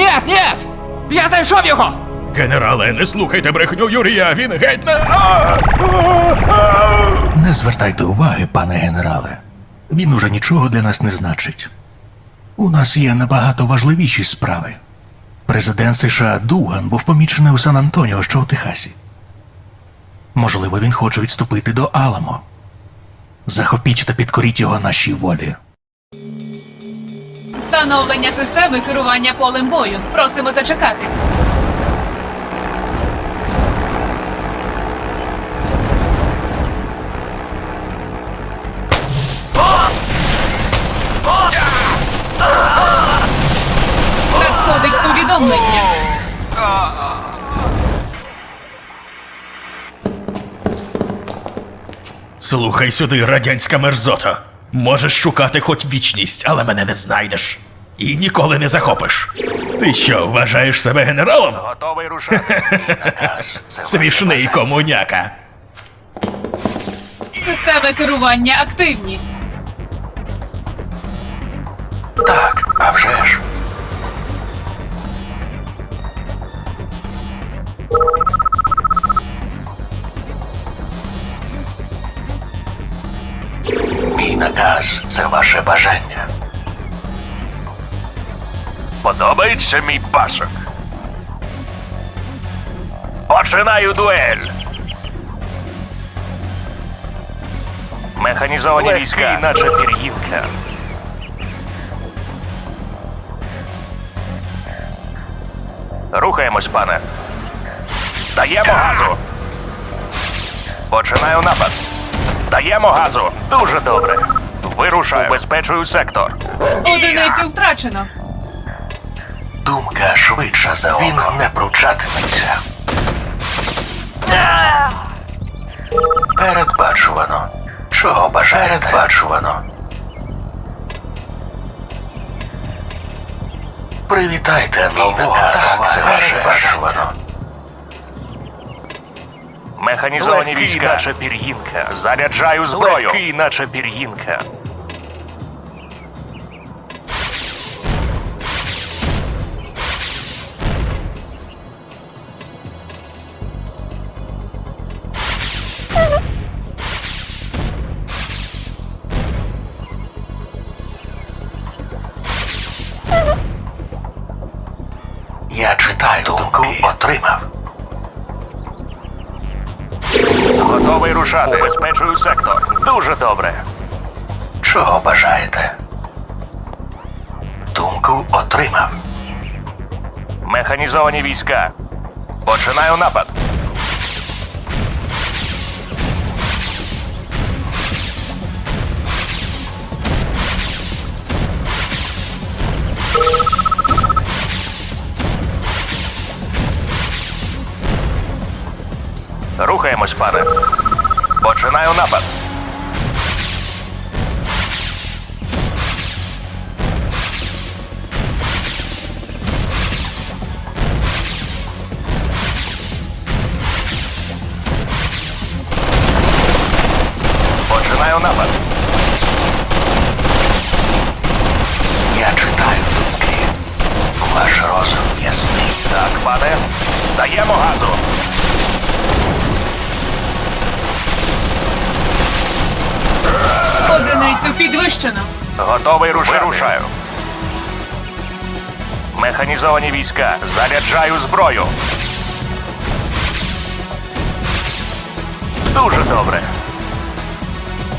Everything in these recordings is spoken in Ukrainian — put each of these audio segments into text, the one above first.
Нет, нет! Я знайшов його! Генерале, не слухайте брехню Юрія, він геть не. Не звертайте уваги, пане генерале. Він уже нічого для нас не значить. У нас є набагато важливіші справи. Президент США Дуган був помічений у Сан-Антоніо, що у Техасі. Можливо, він хоче відступити до Аламо. Захопіть та підкоріть його нашій волі. Встановлення системи керування полем бою. Просимо зачекати. Надходить повідомлення. Слухай сюди, радянська мерзота. Можеш шукати хоч вічність, але мене не знайдеш. І ніколи не захопиш. Ти що, вважаєш себе генералом? Готовий рушати. Смішний комуняка. Системи керування активні. Так, а вже ж. Це ваше бажання. Подобається мій пасок. Починаю дуель. Механізовані війська, наче пір'їнка. Рухаємось, пане. Даємо газу. Починаю напад. Даємо газу. Дуже добре. Вирушаю. Убезпечую сектор. Одиницю втрачено. Думка швидша за Він не пручатиметься. Передбачувано. Чого бажаєте? Передбачувано. Привітайте нового. Так, це передбачувано. Механізовані війська. наче пір'їнка. Заряджаю зброю. Легкий, наче пір'їнка. Я читаю думку, отримав. Готовий рушати. Безпечую сектор. Дуже добре. Чого бажаєте? Думку отримав. Механізовані війська. Починаю напад. Рухаємось, пане. Починаю напад. Починаю напад. Я читаю думки. Ваш розум ясний. Так, пане. Даємо газу. Одиницю підвищено. Готовий рушати. Вирушаю. Механізовані війська. Заряджаю зброю. Дуже добре.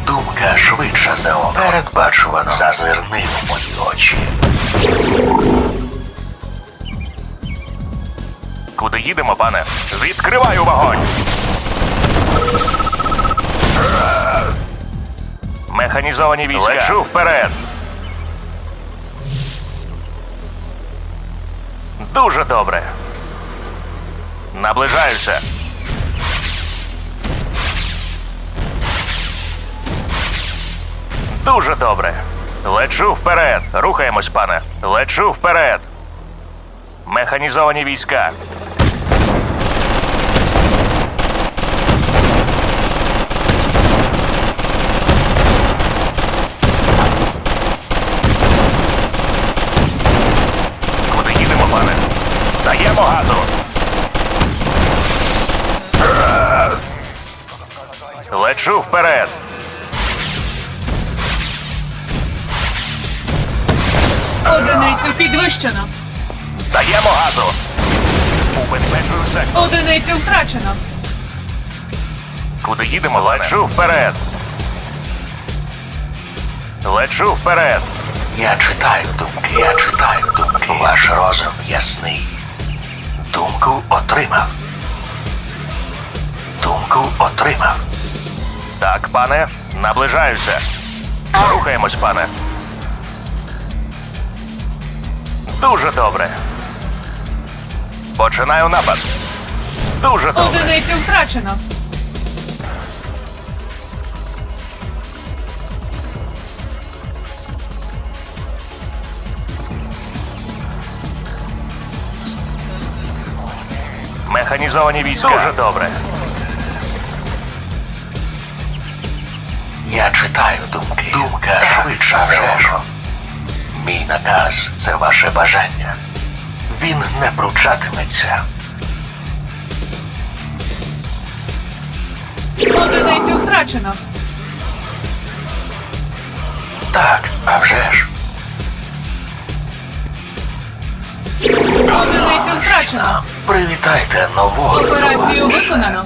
Думка швидша за око. Передбачувано. Зазирни в мої очі. Куди їдемо, пане? Відкриваю вогонь. Механізовані війська. Лечу вперед. Дуже добре. Наближаюся. Дуже добре. Лечу вперед. Рухаємось, пане. Лечу вперед. Механізовані війська. вперед! Одиницю підвищено. Даємо газу. Убезпечую сектор. Одиницю втрачено. Куди їдемо? Лечу вперед. Лечу вперед. Я читаю думки, я читаю думки. Ваш розум ясний. Думку отримав. Думку отримав. Так, пане, наближаюся. Рухаємось, пане. Дуже добре. Починаю напад. Дуже добре. Одиницю втрачено. Механізовані війська. Дуже добре. Я читаю думки. Думка швидше за ожу. Мій наказ це ваше бажання. Він не пручатиметься. Одиницю втрачено. Так, а вже ж. Одиницю втрачено. Привітайте нового. Операцію виконано.